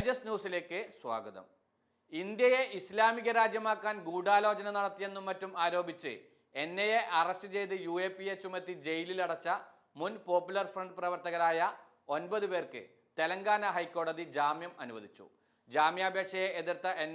തേജസ് ന്യൂസിലേക്ക് സ്വാഗതം. ഇന്ത്യയെ ഇസ്ലാമിക രാജ്യമാക്കാൻ ഗൂഢാലോചന നടത്തിയെന്നും മറ്റും ആരോപിച്ച് എൻ അറസ്റ്റ് ചെയ്ത് യു എ പി എ ചുമത്തി മുൻ പോപ്പുലർ ഫ്രണ്ട് പ്രവർത്തകരായ ഒൻപത് പേർക്ക് തെലങ്കാന ഹൈക്കോടതി ജാമ്യം അനുവദിച്ചു. ജാമ്യാപേക്ഷയെ എതിർത്ത എൻ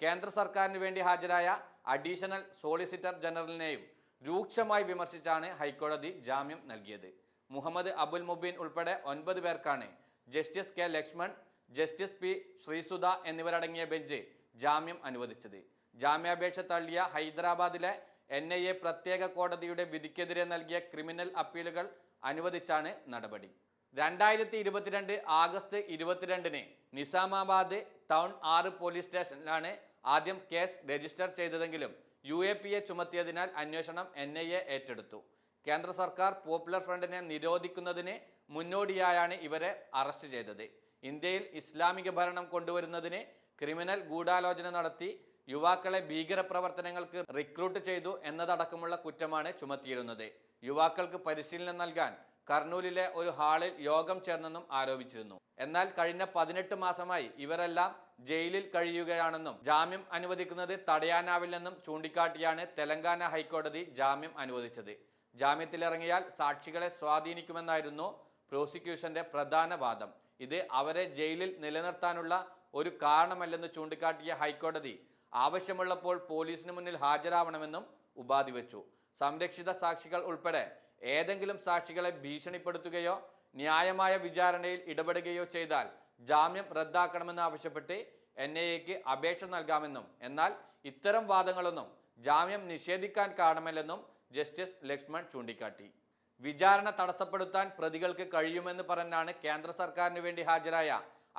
കേന്ദ്ര സർക്കാരിന് വേണ്ടി ഹാജരായ അഡീഷണൽ സോളിസിറ്റർ ജനറലിനെയും രൂക്ഷമായി വിമർശിച്ചാണ് ഹൈക്കോടതി ജാമ്യം നൽകിയത്. മുഹമ്മദ് അബുൽ മുബീൻ ഉൾപ്പെടെ ഒൻപത് പേർക്കാണ് justice K Lakshman justice P Sreesudha എന്നിവരടങ്ങിയ ബെഞ്ച് ജാമ്യം അനുവദിച്ചത്. ജാമ്യാപേക്ഷ തള്ളിയ ഹൈദരാബാദിലെ എൻ ഐ എ പ്രത്യേക കോടതിയുടെ വിധിക്കെതിരെ നൽകിയ ക്രിമിനൽ അപ്പീലുകൾ അനുവദിച്ചാണ് നടപടി. രണ്ടായിരത്തി ഇരുപത്തിരണ്ട് ആഗസ്റ്റ് ഇരുപത്തിരണ്ടിന് നിസാമാബാദ് ടൗൺ ആറ് പോലീസ് സ്റ്റേഷനിലാണ് ആദ്യം കേസ് രജിസ്റ്റർ ചെയ്തതെങ്കിലും യു എ പി എ ചുമത്തിയതിനാൽ അന്വേഷണം എൻ ഐ എ ഏറ്റെടുത്തു. കേന്ദ്ര സർക്കാർ പോപ്പുലർ ഫ്രണ്ടിനെ നിരോധിക്കുന്നതിന് മുന്നോടിയായാണ് ഇവരെ അറസ്റ്റ് ചെയ്തത്. ഇന്ത്യയിൽ ഇസ്ലാമിക ഭരണം കൊണ്ടുവരുന്നതിന് ക്രിമിനൽ ഗൂഢാലോചന നടത്തി യുവാക്കളെ ഭീകരപ്രവർത്തനങ്ങൾക്ക് റിക്രൂട്ട് ചെയ്തു എന്നതടക്കമുള്ള കുറ്റമാണ് ചുമത്തിയിരുന്നത് യുവാക്കൾക്ക് പരിശീലനം നൽകാൻ കർണൂലിലെ ഒരു ഹാളിൽ യോഗം ചേർന്നെന്നും ആരോപിച്ചിരുന്നു. എന്നാൽ കഴിഞ്ഞ പതിനെട്ട് മാസമായി ഇവരെല്ലാം ജയിലിൽ കഴിയുകയാണെന്നും ജാമ്യം അനുവദിക്കുന്നത് തടയാനാവില്ലെന്നും ചൂണ്ടിക്കാട്ടിയാണ് തെലങ്കാന ഹൈക്കോടതി ജാമ്യം അനുവദിച്ചത്. ജാമ്യത്തിലിറങ്ങിയാൽ സാക്ഷികളെ സ്വാധീനിക്കുമെന്നായിരുന്നു പ്രോസിക്യൂഷന്റെ പ്രധാന വാദം. ഇത് അവരെ ജയിലിൽ നിലനിർത്താനുള്ള ഒരു കാരണമല്ലെന്ന് ചൂണ്ടിക്കാട്ടിയ ഹൈക്കോടതി ആവശ്യമുള്ളപ്പോൾ പോലീസിന് മുന്നിൽ ഹാജരാവണമെന്നും ഉപാധി വെച്ചു. സംരക്ഷിത സാക്ഷികൾ ഉൾപ്പെടെ ഏതെങ്കിലും സാക്ഷികളെ ഭീഷണിപ്പെടുത്തുകയോ ന്യായമായ വിചാരണയിൽ ഇടപെടുകയോ ചെയ്താൽ ജാമ്യം റദ്ദാക്കണമെന്ന് ആവശ്യപ്പെട്ട് എൻ ഐ എക്ക് അപേക്ഷ നൽകാമെന്നും എന്നാൽ ഇത്തരം വാദങ്ങളൊന്നും ജാമ്യം നിഷേധിക്കാൻ കാരണമല്ലെന്നും ജസ്റ്റിസ് ലക്ഷ്മൺ ചൂണ്ടിക്കാട്ടി. വിചാരണ തടസ്സപ്പെടുത്താൻ പ്രതികൾക്ക് കഴിയുമെന്ന് പറഞ്ഞാണ് കേന്ദ്ര സർക്കാരിന് വേണ്ടി ഹാജരായ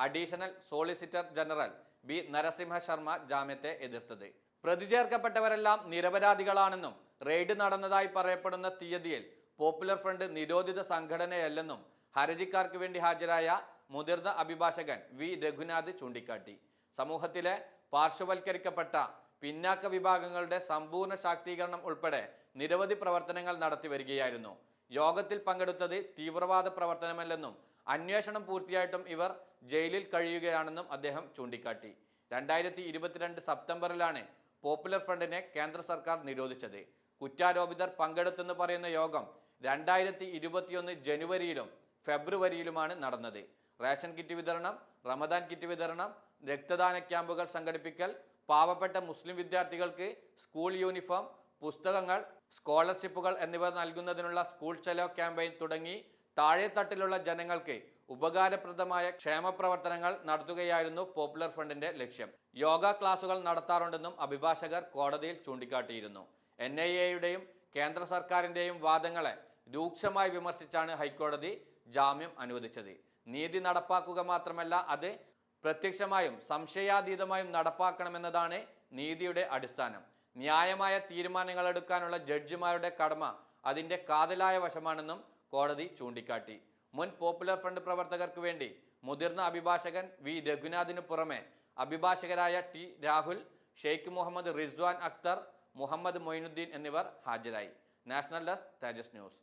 additional solicitor general B Narasimha Sharma ജാമ്യത്തെ എതിർത്തത്. പ്രതി ചേർക്കപ്പെട്ടവരെല്ലാം നിരപരാധികളാണെന്നും റെയ്ഡ് നടന്നതായി പറയപ്പെടുന്ന തീയതിയിൽ പോപ്പുലർ ഫ്രണ്ട് നിരോധിത സംഘടനയല്ലെന്നും ഹർജിക്കാർക്ക് വേണ്ടി ഹാജരായ മുതിർന്ന അഭിഭാഷകൻ വി രഘുനാഥ് ചൂണ്ടിക്കാട്ടി. സമൂഹത്തിലെ പാർശ്വവൽക്കരിക്കപ്പെട്ട പിന്നാക്ക വിഭാഗങ്ങളുടെ സമ്പൂർണ ശാക്തീകരണം ഉൾപ്പെടെ നിരവധി പ്രവർത്തനങ്ങൾ നടത്തി വരികയായിരുന്നു. യോഗത്തിൽ പങ്കെടുത്തത് തീവ്രവാദ പ്രവർത്തനമല്ലെന്നും അന്വേഷണം പൂർത്തിയായിട്ടും ഇവർ ജയിലിൽ കഴിയുകയാണെന്നും അദ്ദേഹം ചൂണ്ടിക്കാട്ടി. രണ്ടായിരത്തി ഇരുപത്തിരണ്ട് സെപ്റ്റംബറിലാണ് പോപ്പുലർ ഫ്രണ്ടിനെ കേന്ദ്ര സർക്കാർ നിരോധിച്ചത്. കുറ്റാരോപിതർ പങ്കെടുത്തെന്ന് പറയുന്ന യോഗം രണ്ടായിരത്തി ഇരുപത്തിയൊന്ന് ജനുവരിയിലും ഫെബ്രുവരിയിലുമാണ് നടന്നത്. റേഷൻ കിറ്റ് വിതരണം റമദാൻ കിറ്റ് വിതരണം രക്തദാന ക്യാമ്പുകൾ സംഘടിപ്പിക്കൽ പാവപ്പെട്ട മുസ്ലിം വിദ്യാർത്ഥികൾക്ക് സ്കൂൾ യൂണിഫോം പുസ്തകങ്ങൾ സ്കോളർഷിപ്പുകൾ എന്നിവ നൽകുന്നതിനുള്ള സ്കൂൾ ചെലോ ക്യാമ്പയിൻ തുടങ്ങി താഴെത്തട്ടിലുള്ള ജനങ്ങൾക്ക് ഉപകാരപ്രദമായ ക്ഷേമ പ്രവർത്തനങ്ങൾ നടത്തുകയായിരുന്നു പോപ്പുലർ ഫണ്ടിന്റെ ലക്ഷ്യം. യോഗ ക്ലാസുകൾ നടത്താറുണ്ടെന്നും അഭിഭാഷകർ കോടതിയിൽ ചൂണ്ടിക്കാട്ടിയിരുന്നു. എൻ ഐ എയുടെയും കേന്ദ്ര സർക്കാരിന്റെയും വാദങ്ങളെ രൂക്ഷമായി വിമർശിച്ചാണ് ഹൈക്കോടതി ജാമ്യം അനുവദിച്ചത്. നീതി നടപ്പാക്കുക മാത്രമല്ല അത് പ്രത്യക്ഷമായും സംശയാതീതമായും നടപ്പാക്കണമെന്നതാണ് നീതിയുടെ അടിസ്ഥാനം. ന്യായമായ തീരുമാനങ്ങൾ എടുക്കാനുള്ള ജഡ്ജിമാരുടെ കടമ അതിന്റെ കാതലായ വശമാണെന്നും കോടതി ചൂണ്ടിക്കാട്ടി. മുൻ പോപ്പുലർ ഫ്രണ്ട് പ്രവർത്തകർക്ക് വേണ്ടി മുതിർന്ന അഭിഭാഷകൻ വി. രഘുനാഥിനു പുറമെ അഭിഭാഷകരായ ടി. രാഹുൽ ഷെയ്ഖ് മുഹമ്മദ് റിസ്വാൻ അക്തർ മുഹമ്മദ് മൊയിനുദ്ദീൻ എന്നിവർ ഹാജരായി. National desk Tejas news.